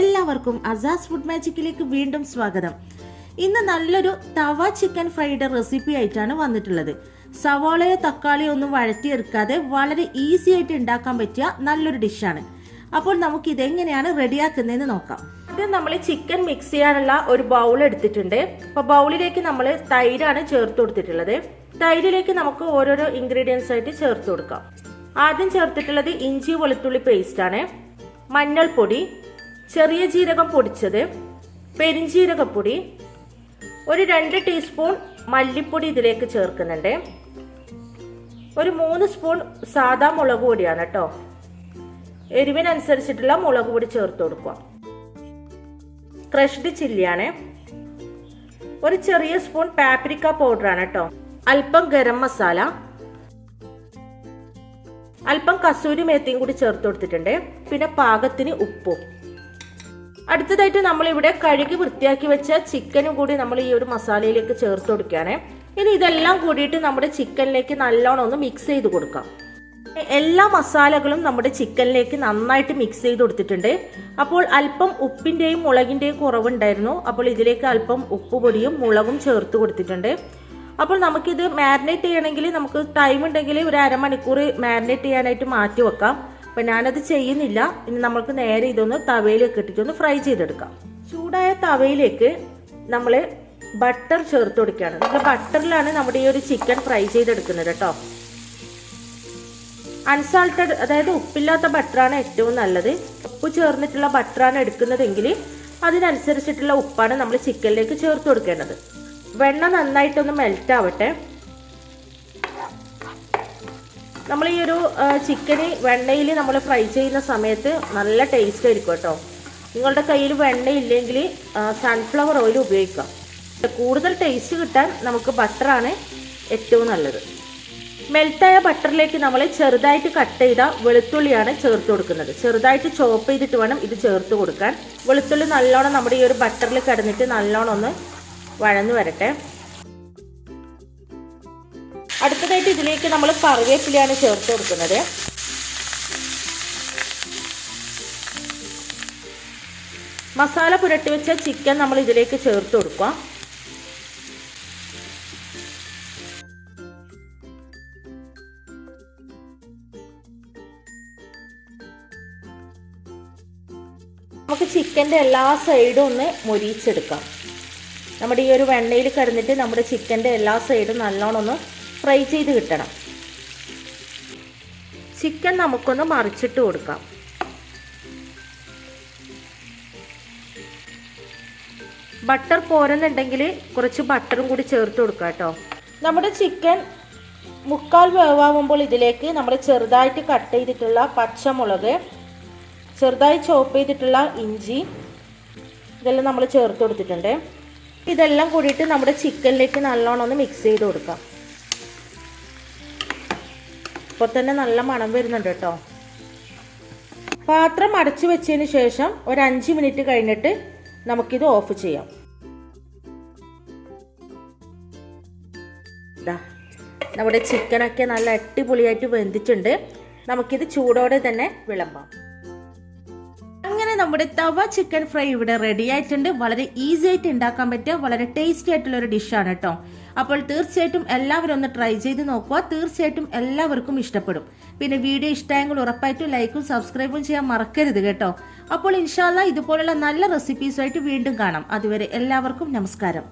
എല്ലാവർക്കും അസാസ് ഫുഡ് മാജിക്കിലേക്ക് വീണ്ടും സ്വാഗതം. ഇന്ന് നല്ലൊരു തവ ചിക്കൻ ഫ്രൈഡ് റെസിപ്പി ആയിട്ടാണ് വന്നിട്ടുള്ളത്. സവാളയോ തക്കാളിയോ ഒന്നും വഴറ്റിയെടുക്കാതെ വളരെ ഈസി ആയിട്ട് ഉണ്ടാക്കാൻ പറ്റിയ നല്ലൊരു ഡിഷാണ്. അപ്പോൾ നമുക്ക് ഇതെങ്ങനെയാണ് റെഡിയാക്കുന്നതെന്ന് നോക്കാം. ആദ്യം നമ്മൾ ചിക്കൻ മിക്സ് ചെയ്യാനുള്ള ഒരു ബൗൾ എടുത്തിട്ടുണ്ട്. അപ്പോൾ ബൗളിലേക്ക് നമ്മൾ തൈരാണ് ചേർത്ത് കൊടുത്തിട്ടുള്ളത്. തൈരിലേക്ക് നമുക്ക് ഓരോരോ ഇൻഗ്രീഡിയൻസ് ആയിട്ട് ചേർത്ത് കൊടുക്കാം. ആദ്യം ചേർത്തിട്ടുള്ളത് ഇഞ്ചി വെളുത്തുള്ളി പേസ്റ്റ് ആണ്. മഞ്ഞൾപ്പൊടി ചെറിയ ജീരകം പൊടിച്ചത് പെരിഞ്ജീരകപ്പൊടി ഒരു രണ്ട് ടീസ്പൂൺ മല്ലിപ്പൊടി ഇതിലേക്ക് ചേർക്കുന്നുണ്ട്. ഒരു മൂന്ന് സ്പൂൺ സാധാ മുളക് പൊടിയാണ് കേട്ടോ എരിവിനനുസരിച്ചിട്ടുള്ള മുളക് പൊടി ചേർത്ത് കൊടുക്കുക. ക്രഷ്ഡ് ചില്ലിയാണ്. ഒരു ചെറിയ സ്പൂൺ പാപ്രിക്ക പൗഡറാണ് കേട്ടോ അല്പം ഗരം മസാല. അല്പം കസൂരി മേത്തിയും കൂടി ചേർത്ത് കൊടുത്തിട്ടുണ്ട്. പിന്നെ പാകത്തിന് ഉപ്പും. അടുത്തതായിട്ട് നമ്മൾ ഇവിടെ കഴുകി വൃത്തിയാക്കി വെച്ച ചിക്കനും കൂടി നമ്മൾ ഈ ഒരു മസാലയിലേക്ക് ചേർത്ത് കൊടുക്കുകയാണ്. ഇനി ഇതെല്ലാം കൂടിയിട്ട് നമ്മുടെ ചിക്കനിലേക്ക് നല്ലോണം ഒന്ന് മിക്സ് ചെയ്ത് കൊടുക്കാം. എല്ലാ മസാലകളും നമ്മുടെ ചിക്കനിലേക്ക് നന്നായിട്ട് മിക്സ് ചെയ്ത് കൊടുത്തിട്ടുണ്ട്. അപ്പോൾ അല്പം ഉപ്പിന്റെയും മുളകിന്റെയും കുറവുണ്ടായിരുന്നു. അപ്പോൾ ഇതിലേക്ക് അല്പം ഉപ്പ് പൊടിയും മുളകും ചേർത്ത് കൊടുത്തിട്ടുണ്ട്. അപ്പോൾ നമുക്കിത് മാരിനേറ്റ് ചെയ്യണമെങ്കിൽ നമുക്ക് ടൈം ഉണ്ടെങ്കിൽ ഒരു അരമണിക്കൂർ മാരിനേറ്റ് ചെയ്യാനായിട്ട് മാറ്റി വെക്കാം. അപ്പം ഞാനത് ചെയ്യുന്നില്ല. ഇനി നമുക്ക് നേരെ ഇതൊന്ന് തവയിലേക്ക് ഇട്ടിട്ടൊന്ന് ഫ്രൈ ചെയ്തെടുക്കാം. ചൂടായ തവയിലേക്ക് നമ്മൾ ബട്ടർ ചേർത്ത് കൊടുക്കുകയാണ്. നമ്മൾ ബട്ടറിലാണ് നമ്മുടെ ഈ ഒരു ചിക്കൻ ഫ്രൈ ചെയ്തെടുക്കുന്നത് കേട്ടോ. അൺസാൾട്ടഡ് അതായത് ഉപ്പില്ലാത്ത ബട്ടറാണ് ഏറ്റവും നല്ലത്. ഉപ്പ് ചേർന്നിട്ടുള്ള ബട്ടറാണ് എടുക്കുന്നതെങ്കിൽ അതിനനുസരിച്ചിട്ടുള്ള ഉപ്പാണ് നമ്മൾ ചിക്കനിലേക്ക് ചേർത്ത് കൊടുക്കേണ്ടത്. വെണ്ണ നന്നായിട്ടൊന്ന് മെൽറ്റ് ആവട്ടെ നമ്മൾ ഈ ഒരു ചിക്കന് വെണ്ണയിൽ നമ്മൾ ഫ്രൈ ചെയ്യുന്ന സമയത്ത് നല്ല ടേസ്റ്റ് ആയിരിക്കും കേട്ടോ. നിങ്ങളുടെ കയ്യിൽ വെണ്ണയില്ലെങ്കിൽ സൺഫ്ലവർ ഓയിൽ ഉപയോഗിക്കാം. കൂടുതൽ ടേസ്റ്റ് കിട്ടാൻ നമുക്ക് ബട്ടറാണ് ഏറ്റവും നല്ലത്. മെൽറ്റായ ബട്ടറിലേക്ക് നമ്മൾ ചെറുതായിട്ട് കട്ട് ചെയ്ത വെളുത്തുള്ളിയാണ് ചേർത്ത് കൊടുക്കുന്നത്. ചെറുതായിട്ട് ചോപ്പ് ചെയ്തിട്ട് വേണം ഇത് ചേർത്ത് കൊടുക്കാൻ. വെളുത്തുള്ളി നല്ലോണം നമ്മുടെ ഈ ഒരു ബട്ടറിൽ കിടന്നിട്ട് നല്ലോണം ഒന്ന് വഴന്നു വരട്ടെ. അടുത്തതായിട്ട് ഇതിലേക്ക് നമ്മൾ കറിവേപ്പിലയാണ് ചേർത്ത് കൊടുക്കുന്നത്. മസാല പുരട്ടി വെച്ച ചിക്കൻ നമ്മൾ ഇതിലേക്ക് ചേർത്ത് കൊടുക്കുക. നമുക്ക് ചിക്കന്റെ എല്ലാ സൈഡും ഒന്ന് മൊരിച്ചെടുക്കാം. നമ്മുടെ ഈ ഒരു വെണ്ണയിൽ കിടന്നിട്ട് നമ്മുടെ ചിക്കന്റെ എല്ലാ സൈഡും നല്ലോണം ഒന്ന് ഫ്രൈ ചെയ്ത് കിട്ടണം. ചിക്കൻ നമുക്കൊന്ന് മറിച്ചിട്ട് കൊടുക്കാം. ബട്ടർ പോരെന്നുണ്ടെങ്കിൽ കുറച്ച് ബട്ടറും കൂടി ചേർത്ത് കൊടുക്കാം കേട്ടോ. നമ്മുടെ ചിക്കൻ മുക്കാൽ വേവാകുമ്പോൾ ഇതിലേക്ക് നമ്മൾ ചെറുതായിട്ട് കട്ട് ചെയ്തിട്ടുള്ള പച്ചമുളക് ചെറുതായി ചോപ്പ് ചെയ്തിട്ടുള്ള ഇഞ്ചി ഇതെല്ലാം നമ്മൾ ചേർത്ത് കൊടുത്തിട്ടുണ്ട്. ഇതെല്ലാം കൂടിയിട്ട് നമ്മുടെ ചിക്കനിലേക്ക് നല്ലോണം ഒന്ന് മിക്സ് ചെയ്ത് കൊടുക്കാം. ഇപ്പോൾ തന്നെ നല്ല മണം വരുന്നുണ്ട് കേട്ടോ. പാത്രം അടച്ചു വെച്ചതിന് ശേഷം ഒരു അഞ്ച് മിനിറ്റ് കഴിഞ്ഞിട്ട് നമുക്കിത് ഓഫ് ചെയ്യാം. നമ്മുടെ ചിക്കനൊക്കെ നല്ല അടിപൊളിയായിട്ട് വെന്തിട്ടുണ്ട്. നമുക്കിത് ചൂടോടെ തന്നെ വിളമ്പാം. നമ്മുടെ തവ ചിക്കൻ ഫ്രൈ ഇവിടെ റെഡി ആയിട്ടുണ്ട്. വളരെ ഈസി ആയിട്ട് ഉണ്ടാക്കാൻ പറ്റിയ വളരെ ടേസ്റ്റി ആയിട്ടുള്ള ഒരു ഡിഷാണ് കേട്ടോ അപ്പോൾ തീർച്ചയായിട്ടും എല്ലാവരും ഒന്ന് ട്രൈ ചെയ്ത് നോക്കുക. തീർച്ചയായിട്ടും എല്ലാവർക്കും ഇഷ്ടപ്പെടും. പിന്നെ വീഡിയോ ഇഷ്ടമായെങ്കിൽ ഉറപ്പായിട്ടും ലൈക്കും സബ്സ്ക്രൈബും ചെയ്യാൻ മറക്കരുത് കേട്ടോ. അപ്പോൾ ഇൻഷാല്ല ഇതുപോലുള്ള നല്ല റെസിപ്പീസുമായിട്ട് വീണ്ടും കാണാം. അതുവരെ എല്ലാവർക്കും നമസ്കാരം.